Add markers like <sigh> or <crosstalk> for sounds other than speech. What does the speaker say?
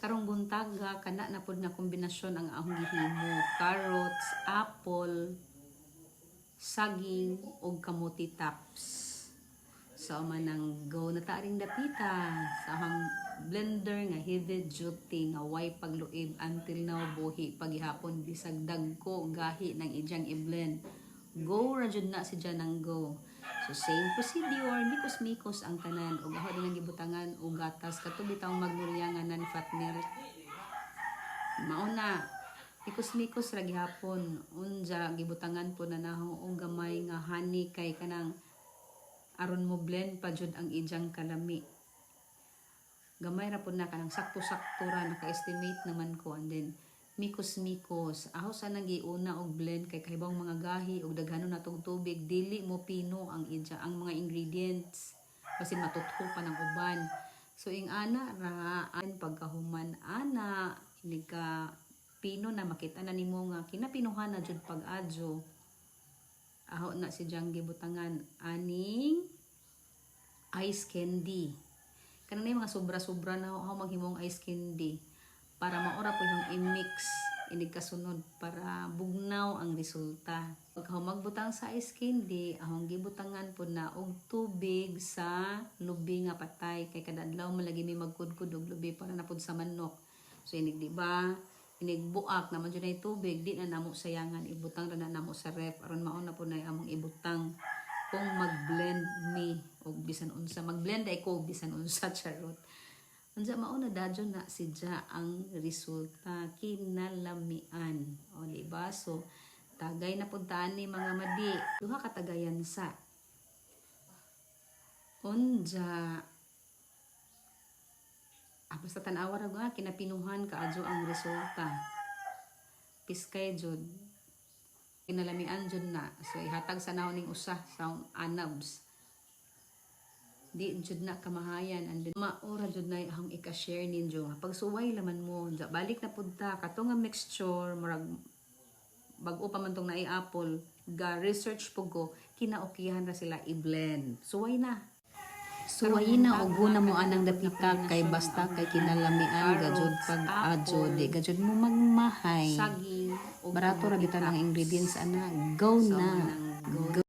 karong buntaga kana na pud nga kombinasyon ang ahong gihimo. Carrots apple saging ug kamuti tops. So manang go na ta ring dapita sa ahang blender nga heavy duty nga way pagluib until now buhi paghihapon bisag dagko gahi ng ijang i-blend go ra jud na si nang go. So same procedure mikos mikos ang tanan. Ug ako din ang gibutangan ug gatas. Kato bitaw magmuryangan nan fat mauna mikos-mikos ra gihapon. Unja gibutangan po na naho. Og gamay nga honey kay kanang aron mo blend pa jud ang ijang kalami. Gamay ra po na kanang sakto-sakto ra naka-estimate naman ko. And then mikos-mikos. Aho sa nagiuna og blend kay kahibang mga gahi og daghanon natong tubig dili mo pino ang ija ang mga ingredients kasi matutho pa ng uban. So ing ana ra an pagkahuman. Ana inig ka pino na makita na nimo nga kinapinuhan na jud pag-adyo. Aho na si Jang gibutangan aning ice candy. Kanang mga sobra-sobra na ako maghimong ice candy para maora po yung i-mix inig para bugnaw ang resulta. Pag ako magbutang sa ice candy ahong gibutangan po na og tubig sa lubi nga patay. Kay kada adlaw malagi may magkudkud og lubi para na pud sa manok. So inig di ba? Inig buak naman dyan ay tubig di na namo sayangan ibutang na namo sa ref. Aron mauna po na among ibutang. Kung mag-blend mi og bisan unsa. Mag-blend ay ko bisan unsa <laughs> charot unsa dadyo na si Ja ang resulta kinalamian. O di ba? So tagay na puntaan ni mga madi. Duha ka tagayan sa unja ah, basta tanawa ra nga kinapinuhan kaadyo ang resulta. Piskay jud kinalamian jud na. So ihatag sa naon ning usa sa anabs di jud na kamahayan and then maura jud na ang ika-share ninyo nga pagsuway laman mo Dya, balik na pud ta kato nga mixture murag bag-o pa man tong naay apple ga research po ko kinaokihan ra sila i-blend suway na Suwayi na ugo na mo anang dapita kay basta kay kinalamian gajud pag adyo di gajud mo magmahay. Barato ra bitan ang ingredients ana. Go na. Go.